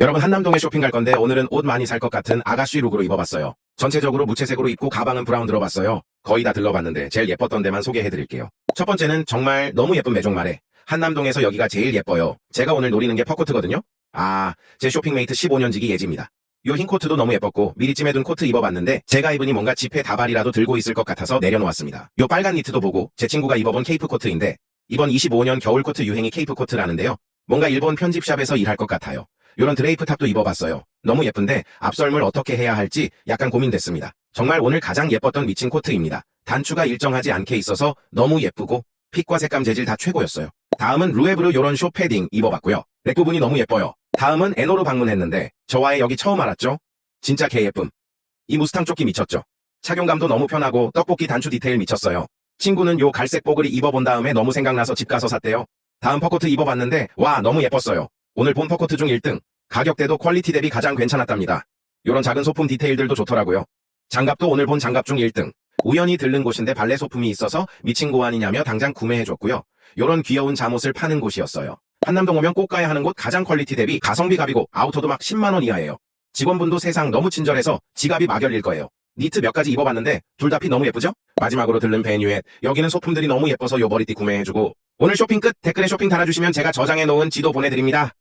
여러분 한남동에 쇼핑 갈 건데 오늘은 옷 많이 살 것 같은 아가씨 룩으로 입어봤어요. 전체적으로 무채색으로 입고 가방은 브라운 들어봤어요. 거의 다 들러봤는데 제일 예뻤던 데만 소개해드릴게요. 첫 번째는 정말 너무 예쁜 매종말에 한남동에서 여기가 제일 예뻐요. 제가 오늘 노리는 게 퍼코트거든요. 아, 제 쇼핑메이트 15년 지기 예지입니다. 요 흰 코트도 너무 예뻤고 미리 찜해둔 코트 입어봤는데 제가 입으니 뭔가 지폐 다발이라도 들고 있을 것 같아서 내려놓았습니다. 요 빨간 니트도 보고 제 친구가 입어본 케이프 코트인데 이번 25년 겨울 코트 유행이 케이프 코트라는데요. 뭔가 일본 편집샵에서 일할 것 같아요. 요런 드레이프 탑도 입어봤어요. 너무 예쁜데 앞설물 어떻게 해야 할지 약간 고민됐습니다. 정말 오늘 가장 예뻤던 미친 코트입니다. 단추가 일정하지 않게 있어서 너무 예쁘고 핏과 색감 재질 다 최고였어요. 다음은 루에브르 요런 쇼 패딩 입어봤고요. 넥 부분이 너무 예뻐요. 다음은 에노로 방문했는데 저와의 여기 처음 알았죠? 진짜 개 예쁨. 이 무스탕 조끼 미쳤죠? 착용감도 너무 편하고 떡볶이 단추 디테일 미쳤어요. 친구는 요 갈색 뽀글이 입어본 다음에 너무 생각나서 집 가서 샀대요. 다음 퍼코트 입어봤는데 와 너무 예뻤어요. 오늘 본 퍼코트 중 1등. 가격대도 퀄리티 대비 가장 괜찮았답니다. 요런 작은 소품 디테일들도 좋더라고요. 장갑도 오늘 본 장갑 중 1등. 우연히 들른 곳인데 발레 소품이 있어서 미친 고 아니냐며 당장 구매해줬고요. 요런 귀여운 잠옷을 파는 곳이었어요. 한남동 오면 꼭 가야 하는 곳 가장 퀄리티 대비 가성비 갑이고 아우터도 막 10만원 이하예요. 직원분도 세상 너무 친절해서 지갑이 막 열릴 거예요. 니트 몇 가지 입어봤는데 둘 다 핏 너무 예쁘죠? 마지막으로 들른 베뉴엣 여기는 소품들이 너무 예뻐서 요 머리띠 구매해주고 오늘 쇼핑 끝 댓글에 쇼핑 달아주시면 제가 저장해놓은 지도 보내드립니다.